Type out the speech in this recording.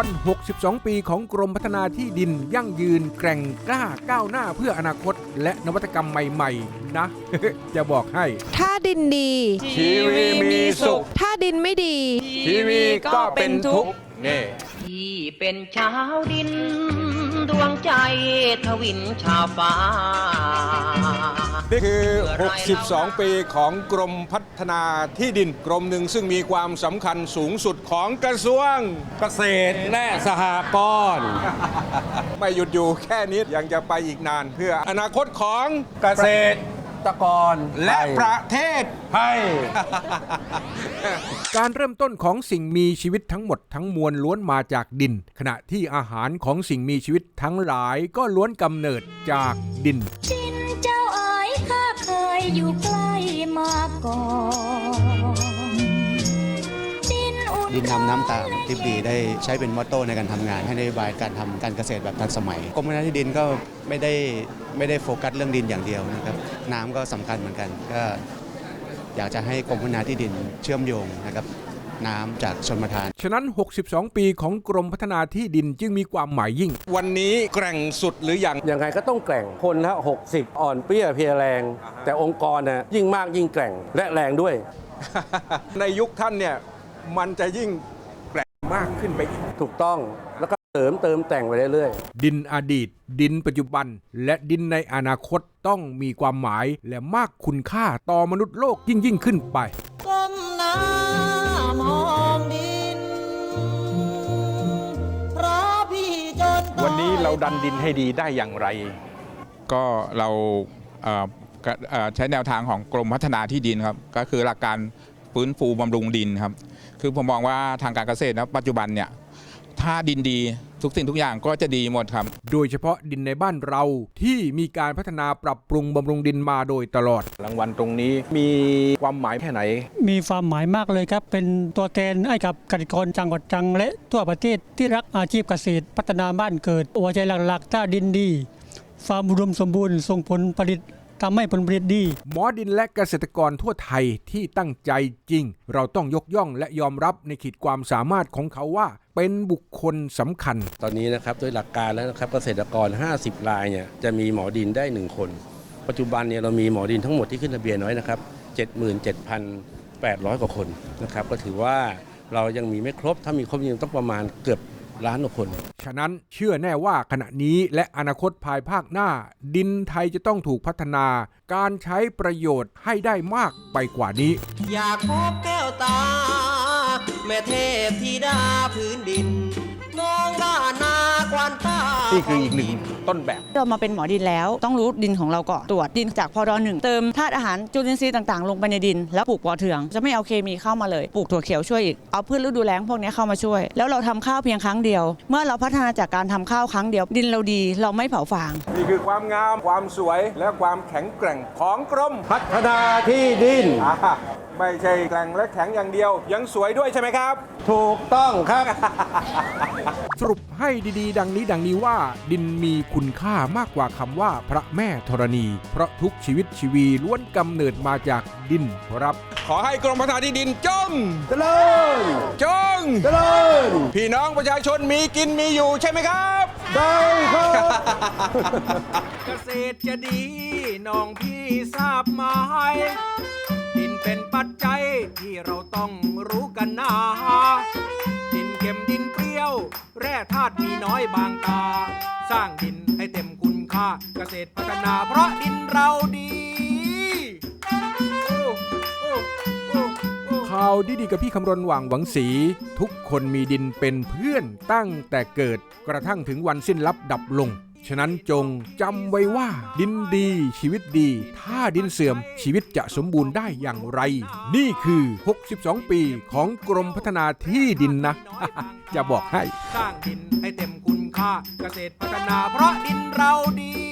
ตอน62 ปีของกรมพัฒนาที่ดินยั่งยืนแกร่งกล้าก้าวหน้าเพื่ออนาคต และนวัตกรรมใหม่ๆ นะ จะบอกให้ ถ้าดินดี ชีวิตมีสุข ถ้าดินไม่ดี ชีวิตก็เป็นทุกข์นี่ ที่เป็นชาวดิน ดวงใจทวินชาวฟ้า นี่คือ 62 ปีของกรมพัฒนาที่ดินกรมหนึ่งซึ่งมีความสำคัญสูงสุดของกระทรวงเกษตรและสหกรณ์ ไม่หยุดอยู่แค่นี้ยังจะไปอีกนานเพื่ออนาคตของเกษตรตะกอนและประเทศ ไทยการเริ่มต้นของสิ่งมีชีวิตทั้งหมดทั้งมวลล้วนมาจากดิน ขณะที่อาหารของสิ่งมีชีวิตทั้งหลายก็ล้วนกำเนิดจากดิน ชินเจ้าเอ๋ยข้าเคยอยู่ใกล้มาก่อนดินอุ่นดินนำน้ำตามทิบดีได้ใช้เป็นมอตโต้ในการทำงาน ให้นโยบายการทำการเกษตรแบบทันสมัยกรมพัฒนาที่ดินก็ไม่ได้ไม่ได้โฟกัสเรื่องดินอย่างเดียวนะครับ น้ำก็สำคัญเหมือนกันก็ อยากจะให้กรมพัฒนาที่ดินเชื่อมโยงนะครับน้ำจากชนประทาน ฉะนั้น 62 ปีของกรมพัฒนาที่ดินจึงมีความหมายยิ่ง วันนี้แกร่งสุดหรือยัง ยังไงก็ต้องแกร่ง คนละ 60 อ่อนเปรี้ยเพลียแรง แต่องค์กรน่ะยิ่งมากยิ่งแกร่งและแรงด้วย ในยุคท่านเนี่ย มันจะยิ่งแกร่งมากขึ้นไปอีก ถูกต้องแล้วก็ เสริมเติมแต่งไปเรื่อยๆ ดินอดีต ดินปัจจุบัน และดินในอนาคตต้องมีความหมายและมากคุณค่าต่อมนุษย์โลกยิ่งยิ่งขึ้นไปก้มหน้ามองดินเพราะพี่จนวันนี้เราดันดินให้ดีได้อย่างไร ก็เราเอ่อก็เอ่อใช้แนวทางของกรมพัฒนาที่ดินครับ ก็คือหลักการฟื้นฟูบำรุงดินครับ คือผมมองว่าทางการเกษตรนะปัจจุบันเนี่ย ถ้าดินดีทุกสิ่งทุกอย่างก็จะดีหมดครับ โดยเฉพาะดินในบ้านเราที่มีการพัฒนาปรับปรุงบำรุงดินมาโดยตลอด รางวัลตรงนี้มีความหมายแค่ไหน มีความหมายมากเลยครับ เป็นตัวแทนให้กับเกษตรกรจังหวัดตรังและทั่วประเทศที่รักอาชีพเกษตร พัฒนาบ้านเกิดหัวใจหลักๆถ้าดินดีฟาร์มอุดมสมบูรณ์ส่งผลผลิต ทำให้ผลผลิตดี หมอดินและเกษตรกรทั่วไทยที่ตั้งใจจริง เราต้องยกย่องและยอมรับในขีดความสามารถของเขาว่า เป็นบุคคลสำคัญ ตอนนี้นะครับด้วยหลักการแล้วนะครับเกษตรกร 50 รายเนี่ยจะมีหมอดินได้ 1 คน ปัจจุบันเนี่ยเรามีหมอดินทั้งหมดที่ขึ้นทะเบียนไว้นะครับ77,800 กว่าคนนะครับก็ถือว่าเรายังมีไม่ครบถ้ามีครบยังต้องประมาณเกือบ ล้านกว่าคน ฉะนั้นเชื่อแน่ว่าขณะนี้และอนาคตภายภาคหน้า ดินไทยจะต้องถูกพัฒนา การใช้ประโยชน์ให้ได้มากไปกว่านี้ อยากพบแก้วตา แม่เทพธิดาพื้นดิน มองด้านหน้ากวา นตานี่คืออีกหนึ่งต้นแบบ เรามาเป็นหมอดินแล้วต้องรู้ดินของเราก่อนตรวจดินจากพอดหนึ่งเติมธาตุอาหารจุลินทรีย์ต่างๆ ลงไปในดิน แล้วปลูกปอเทือง จะไม่เอาเคมีเข้ามาเลยปลูกถั่วเขียวช่วยอีกเอาพืชฤดูแล้งพวกนี้เข้ามาช่วย แล้วเราทำข้าวเพียงครั้งเดียว เมื่อเราพัฒนาจากการทำข้าวครั้งเดียว ดินเราดีเราไม่เผาฟาง นี่คือความงามความสวยและความแข็งแกร่งของกรมพัฒนาที่ดินอ่า ไม่ใช่แกร่งและแข็งอย่างเดียว ยังสวยด้วยใช่ไหมครับ ถูกต้องครับ สรุปให้ดีๆ ดังนี้ดังนี้ว่า ดินมีคุณค่ามากกว่าคำว่าพระแม่ธรณี เพราะทุกชีวิตชีวีล้วนกำเนิดมาจากดินครับ ขอให้กรมพัฒนาที่ดินจงเจริญจงเจริญพี่น้องประชาชนมีกินมีอยู่ใช่ไหมครับได้ครับเกษตรจะดีน้องพี่ทราบไหมดิน เป็นปัจจัยที่เราต้องรู้กันนะดินเค็มดินเปรี้ยว แร่ธาตุมีน้อยบางตา สร้างดินให้เต็มคุณค่าเกษตรพัฒนาเพราะดินเราดีข่าวดีๆกับพี่คำรณหว่างหวังสี ทุกคนมีดินเป็นเพื่อนตั้งแต่เกิดกระทั่งถึงวันสิ้นลับดับลง ฉะนั้นจงจำไว้ว่า ดินดีชีวิตดี ถ้าดินเสื่อมชีวิตจะสมบูรณ์ได้อย่างไร นี่คือ 62 ปีของกรมพัฒนาที่ดินนะ จะบอกให้ สร้างดินให้เต็มคุณค่าเกษตรพัฒนาเพราะดินเราดี